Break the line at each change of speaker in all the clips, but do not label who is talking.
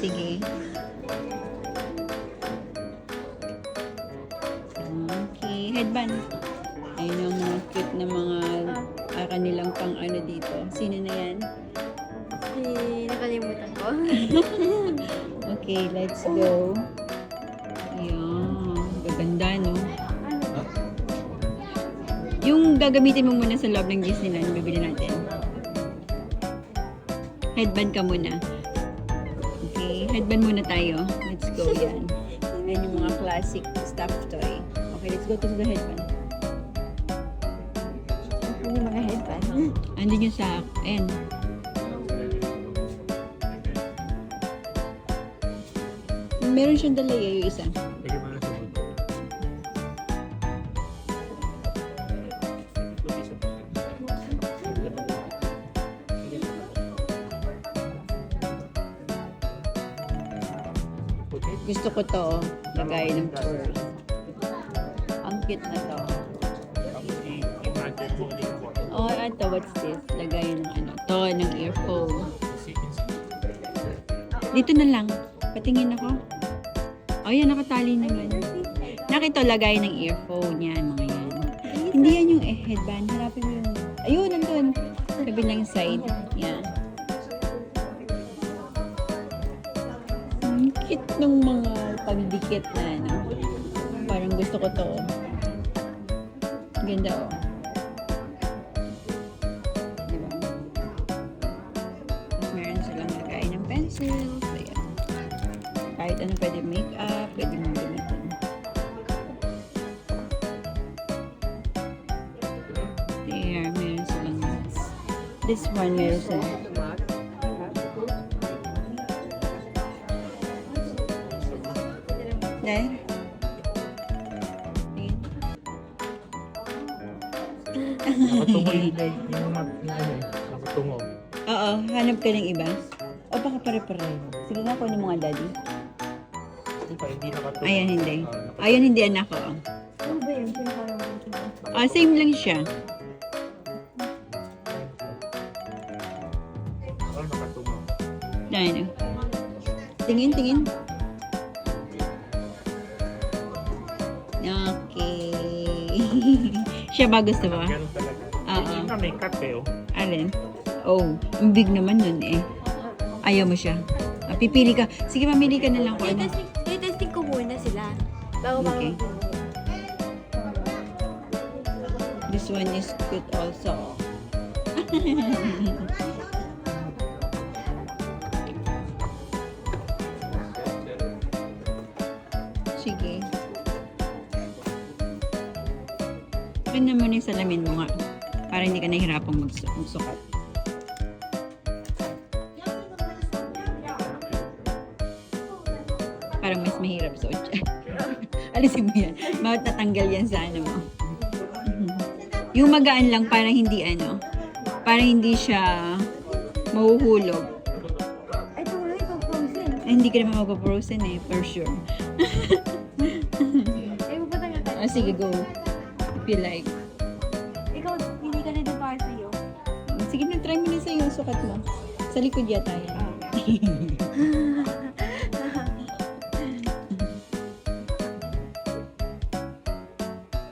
Sige. Okay, headband. Ayun yung mga cute na mga ah, kanilang pang ano dito. Sino na yan?
Eh, nakalimutan ko.
Okay, let's go. Ayan. Gaganda, no? Yung gagamitin mo muna sa loob ng Disneyland, bibili natin. Headband ka muna. Okay, headband muna tayo. Let's go yan. Yan yung mga classic stuffed toy. Okay, let's go to the headband.
Ano yung mga headband?
Andun yung sa N. Meron siyang dala eh, yung isa.
Lagyan mo
Gusto ko to, oh. lagay ng pearl. Ang cute na to. Oh, ito, what's this? Lagay ng ano, to, ng earphone. Dito na lang. Patingin ako. Oh, yan, nakatali naman. Nakito, lagay ng earphone. Yan, mga yan. Hindi yan yung eh, headband. Harapin mo yung... Ayun, nandun. Sabi ng side. Yan. Ng mga pagdikit na ano. Parang gusto ko to. Ganda oh. Diba? Meron silang lagay ng pencils. Ayan. Kahit ano pwede make-up, pwede mong gamitin. There, meron silang. This one, meron silang. Ayan.
Nakatungo yung leg, yung mat, yung ano eh, nakatungo.
Oo, hanap ka ng iba. O baka pare-pareho. Sige nga, kunin mo nga, daddy.
Di ba, hindi nakatungo.
Ayan, hindi.
Ah.
Ayun, hindi anak ko.
Ano ba yun?
Ah, same lang siya.
Nakatungo.
Ayan. Tingin, tingin. Okay. siya ba gusto mo?
Ganun talaga.
Oo.
Hindi may cut eh, oh.
Alin? Oh, ang big naman nun eh. Ayaw mo siya. Ah, pipili ka. Sige, mamili ka na lang kung ano.
Testing, testing ko muna sila. Bago bago.
Okay. This one is good also. salamin mo nga. Para hindi ka nahihirapang magsu- magsukat. Parang mas mahirap suot siya. Alisin mo yan. Bawat natanggal yan sa ano mo. Yung magaan lang, parang hindi ano, parang hindi siya mahuhulog.
Ay, ito wala ikaw frozen.
Eh, hindi ka naman magpa-frozen eh, for sure.
Ay, pupunta nga tayo.
Ah, sige, go. If you like. Yung sukat mo. Sa likod yata yan.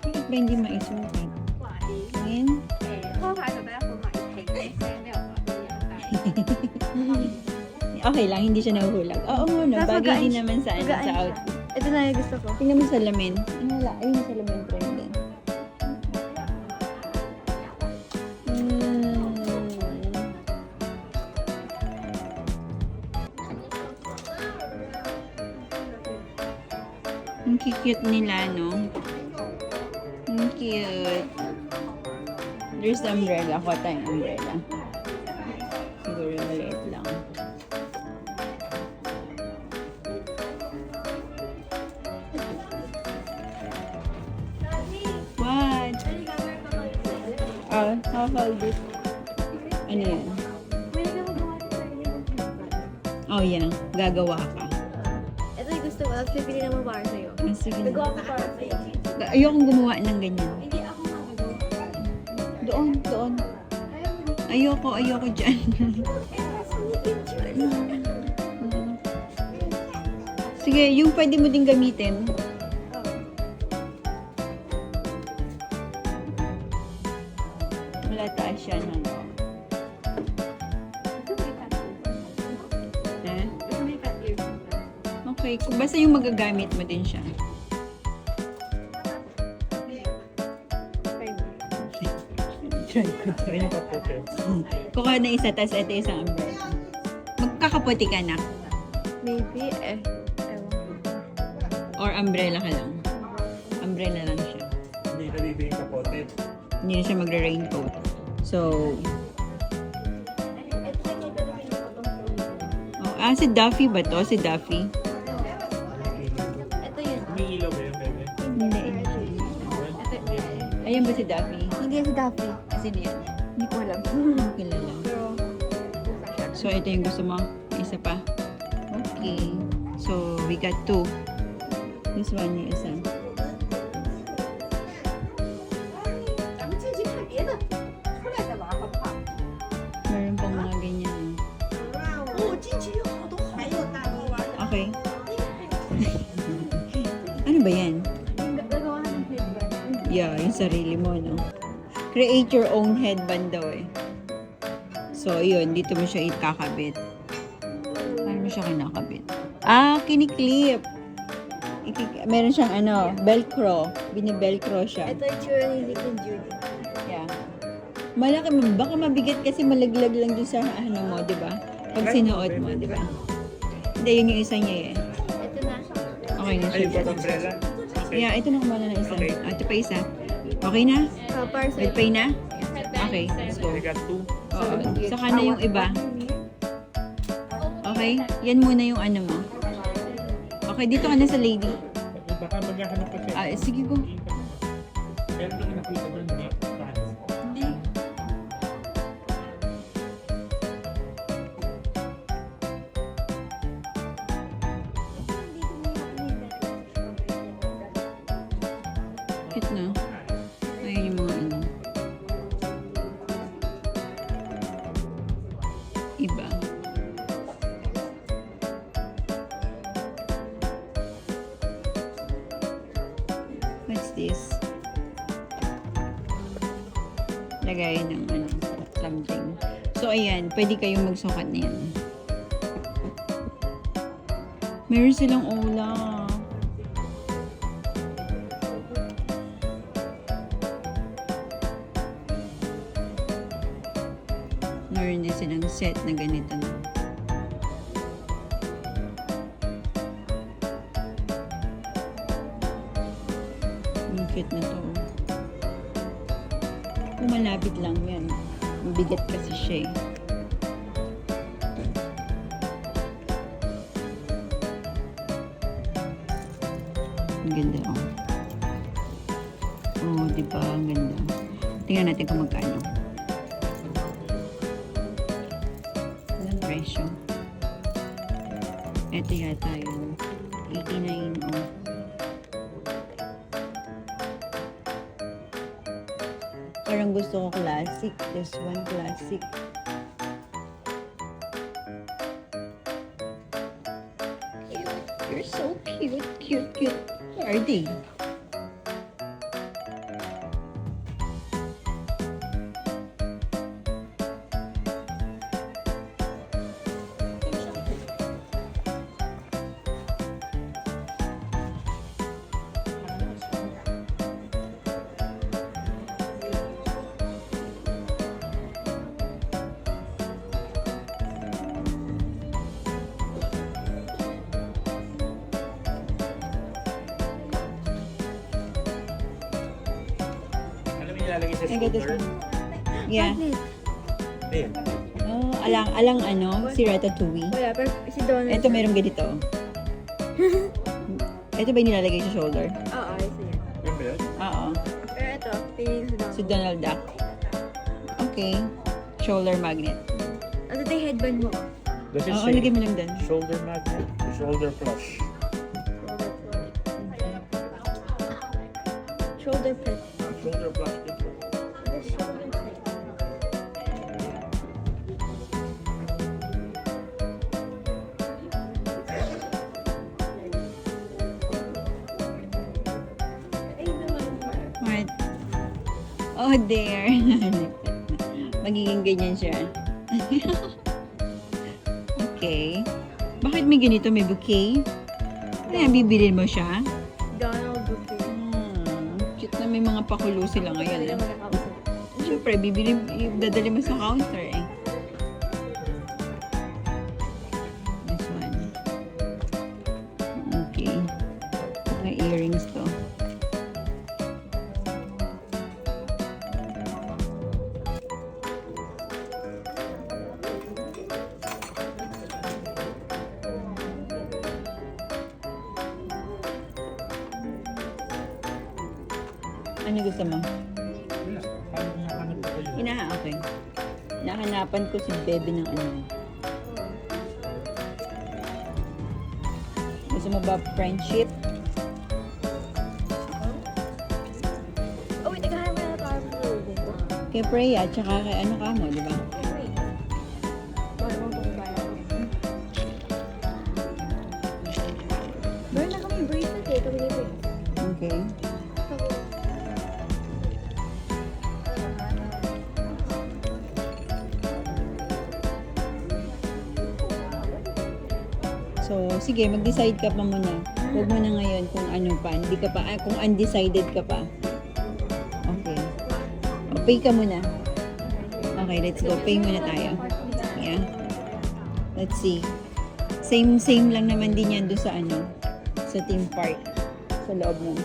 Bakit ba hindi maisukat? Tingin. Okay lang, hindi siya nahuhulag. Oo nga, no.
Tapos
Bagay
magaan
din
siya.
naman sa, ano,
Magaan
sa
siya.
outfit.
Ito na yung gusto ko.
Tingnan mo sa lamin. Ano wala? Ayun sa lamin trend Ang cute nila, no? Ang cute. There's the umbrella. Kuha tayong umbrella. Siguro maliit lang. What? Ah, how hold it? Ano yan? Oh, yeah. Gagawa ka.
Tapos pipili naman para sa'yo.
Ah, sige.
Nagawa ko para sa'yo.
Ayokong gumawa ng ganyan.
Hindi, ako nga
ano? Doon,
doon.
Ayoko, ayoko dyan. Sige, yung pwede mo din gamitin. Magagamit mo din siya. Kukuha na isa, tapos ito isang umbrella. Magkakaputi ka na.
Maybe, eh.
Or umbrella ka lang. Umbrella lang siya.
Hindi nalibig yung kapote.
Hindi na siya magre-raincoat. So, oh, ah, si Duffy ba to? Si Duffy? Ayan ba si Duffy?
Hindi yan si Daffy.
Kasi yan.
Hindi ko alam.
Kilala. So, ito yung gusto mo? Isa pa? Okay. So, we got two. This one yung isa. Meron pang mga ganyan. Okay. ano ba yan? Yeah, yung sarili mo, no? Create your own headband daw eh. So, yun. Dito mo siya ikakabit. Paano mo siya kinakabit? Ah, kiniklip. Ikik- meron siyang ano, velcro. Bini-velcro siya.
Ito yung tsura ni Nick and Judy.
Yeah. Malaki, baka mabigat kasi malaglag lang dun sa ano mo, di ba? Pag sinuot mo, di ba? Hindi, yun yung isa niya eh.
Ito na.
Okay na
Ay,
siya.
yung umbrella? Okay.
Yeah, ito na kumana na isa.
Okay.
Ah, ito pa isa. Okay na?
Uh, para sa
With pay na? Okay, let's go.
I got two.
Oo. Saka na yung iba. Okay? Yan muna yung ano mo. Okay, dito ka na sa lady.
Baka maghahanap pa siya.
Ah, sige go.
Pero hindi ko nakita doon.
This? Lagay ng ano, something. So, ayan. Pwede kayong magsukat na yan. Meron silang ula. Meron din silang set na ganito na. Cute na to. Lang yan. Mabigat kasi siya eh. Ang ganda oh. Oh, di ba? Ang ganda. Tingnan natin kung magkano. Ilang presyo? Ito yata yun. 89 oh. Gusto ko classic. This one classic. Cute. You're so cute, cute, cute. Where are they?
Alam mo yung ilalagay sa
one. Yeah.
Hindi.
Oh, alang, alang ano, si Ratatouille.
Wala, pero si Donald.
Ito merong ganito. Ito ba yung nilalagay sa shoulder?
Oo, ito yan.
Yun ba yun?
Oo.
Pero ito, ko si
Si
Donald.
Donald Duck. Okay. Shoulder magnet.
Ano ito yung headband mo?
Does it
Oo,
say
lagay mo lang dun.
shoulder magnet? Shoulder flush.
Shoulder pad.
Shoulder flush.
Oh, there. Magiging ganyan siya. okay. Bakit may ganito? May bouquet? Kaya bibilin mo siya?
Donald bouquet.
Hmm, cute na may mga pakulo sila ngayon. Eh. Siyempre, bibili, dadali mo sa counter eh. Ano gusto mo? Inaha, okay. Nahanapan ko si Bebe ng ano. Gusto mo ba friendship?
Oh, wait, naghahanap na tayo ng clothing ko.
Kay Freya, tsaka kay ano ka mo, di ba?
Wait.
Sige, mag-decide ka pa muna. Huwag mo na ngayon kung ano pa. Hindi ka pa, ah, kung undecided ka pa. Okay. Pay ka muna. Okay, let's go. Pay muna tayo. Yeah. Let's see. Same, same lang naman din yan doon sa ano, sa theme park. Sa loob ng,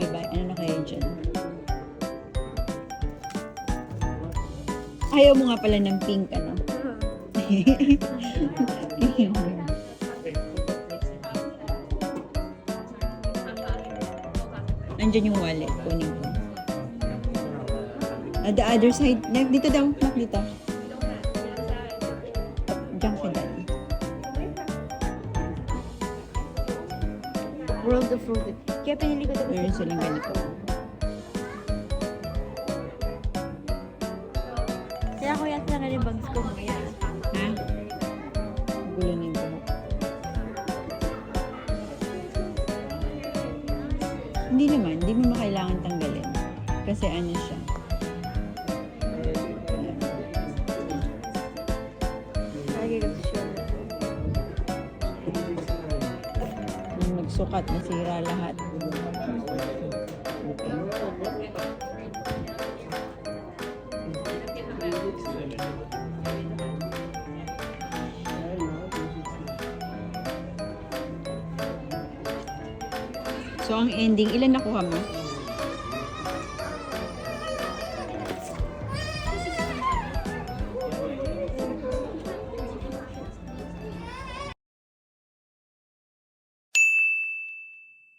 diba? Ano na kayo dyan? Ayaw mo nga pala ng pink, ano? Nandyan yung wallet. Kunin ko. Ah, the other side. Dito daw. Nak, dito. Diyan ka daddy.
World of Fruit. Kaya pinili ko ito.
Meron silang ganito.
Kaya ko yata na rin bags ko.
Ha? Gulo na yung buhok. Hindi naman. Hindi mo makailangan tanggalin. Kasi ano siya. Nung nagsukat, nasira lahat. Okay. So, ang ending, ilan nakuha mo?